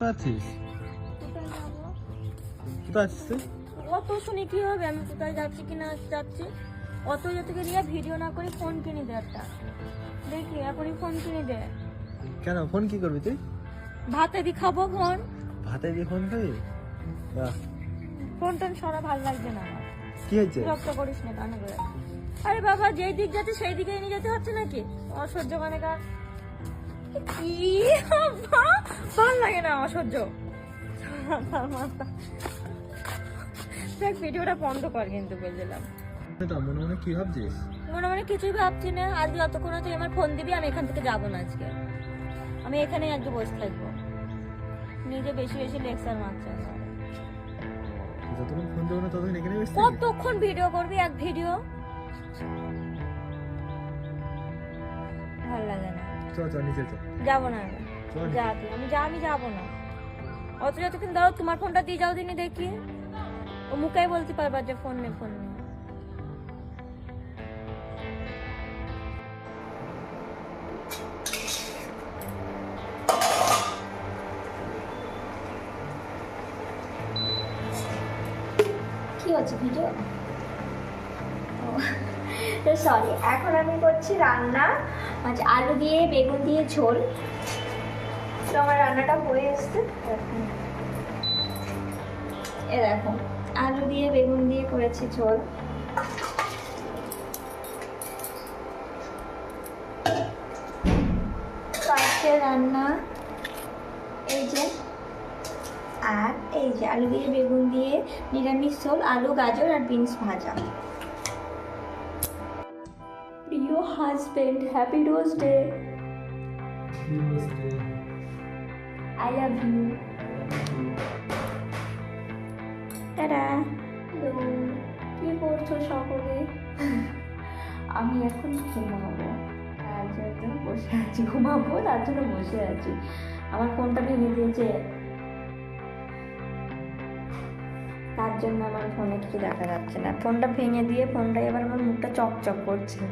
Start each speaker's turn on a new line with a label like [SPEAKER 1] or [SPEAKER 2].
[SPEAKER 1] কোথায় আছিস
[SPEAKER 2] কোথায়
[SPEAKER 1] আছিস তুই
[SPEAKER 2] অত শুনে কি হবে? আমি কোথায় যাচ্ছি কি না যাচ্ছি? অত ইয়ে রিয়া ভিডিও না করে ফোন কিনে দে একটা। দেখি এখনই ফোন কিনে দে।
[SPEAKER 1] কেন ফোন কি করবি তুই?
[SPEAKER 2] ভাতে দি খাব ফোন।
[SPEAKER 1] ভাতে দিয়ে ফোন খাবি? বাহ,
[SPEAKER 2] ফোন টোন সরা ভালো লাগছে না আমার।
[SPEAKER 1] কি হয়েছে?
[SPEAKER 2] বিরক্ত করিস না কানে করে আরে বাবা যেই দিক যাচ্ছে সেই দিকে নিয়ে যেতে হচ্ছে নাকি? অসহ্য মানে ভালো লাগে না মাথা। দেখ ভিডিওটা বন্ধ কর কিন্তু বলছিলাম।
[SPEAKER 1] মনে মনে কি ভাবছিস?
[SPEAKER 2] মনে মনে কিছুই ভাবছি না। আজকে যতক্ষণ তুই আমার ফোন দিবি আমি এখান থেকে যাব না আজকে। আমি এখানে আজকে বসে থাকব। নিজে বেশি বেশি লেকচার মারছে। আমার।
[SPEAKER 1] যতক্ষণ ফোন দেবো না ততক্ষণ এখানে
[SPEAKER 2] কতক্ষণ ভিডিও করবি? এক ভিডিও
[SPEAKER 1] নিচে
[SPEAKER 2] যাব না আমি। যা তুই আমি যা আমি যাব না। অত যতক্ষণ দাও তোমার ফোনটা দিয়ে যাও দিনই দেখি। ও মুখেই বলতে পারবা যে ফোন নে ফোন নে
[SPEAKER 3] কি হচ্ছে ভিডিও? সরি এখন আমি করছি রান্না। আচ্ছা আলু দিয়ে, বেগুন দিয়ে, ঝোল। তো আমার রান্নাটা হয়ে এসছে। এ দেখো, আলু দিয়ে, বেগুন দিয়ে করেছি ঝোল। তো রান্না এই যে, আর এই যে আলু দিয়ে, বেগুন দিয়ে নিরামিষ ঝোল, আলু, গাজর আর বিনস ভাজা। প্রিয় husband happy rose day I love you tata hello কি করছ সকলে? আমি এখন ঘুমাবো। তার জন্য বসে আছি ঘুমাবো তার জন্য বসে আছি। আমার ফোনটা ভেঙে দিয়েছে। তার জন্য আমার ফোনে কিছু দেখা যাচ্ছে না। ফোনটা ভেঙে দিয়ে ফোনটা এবার আমার মুখটা চকচক করছে।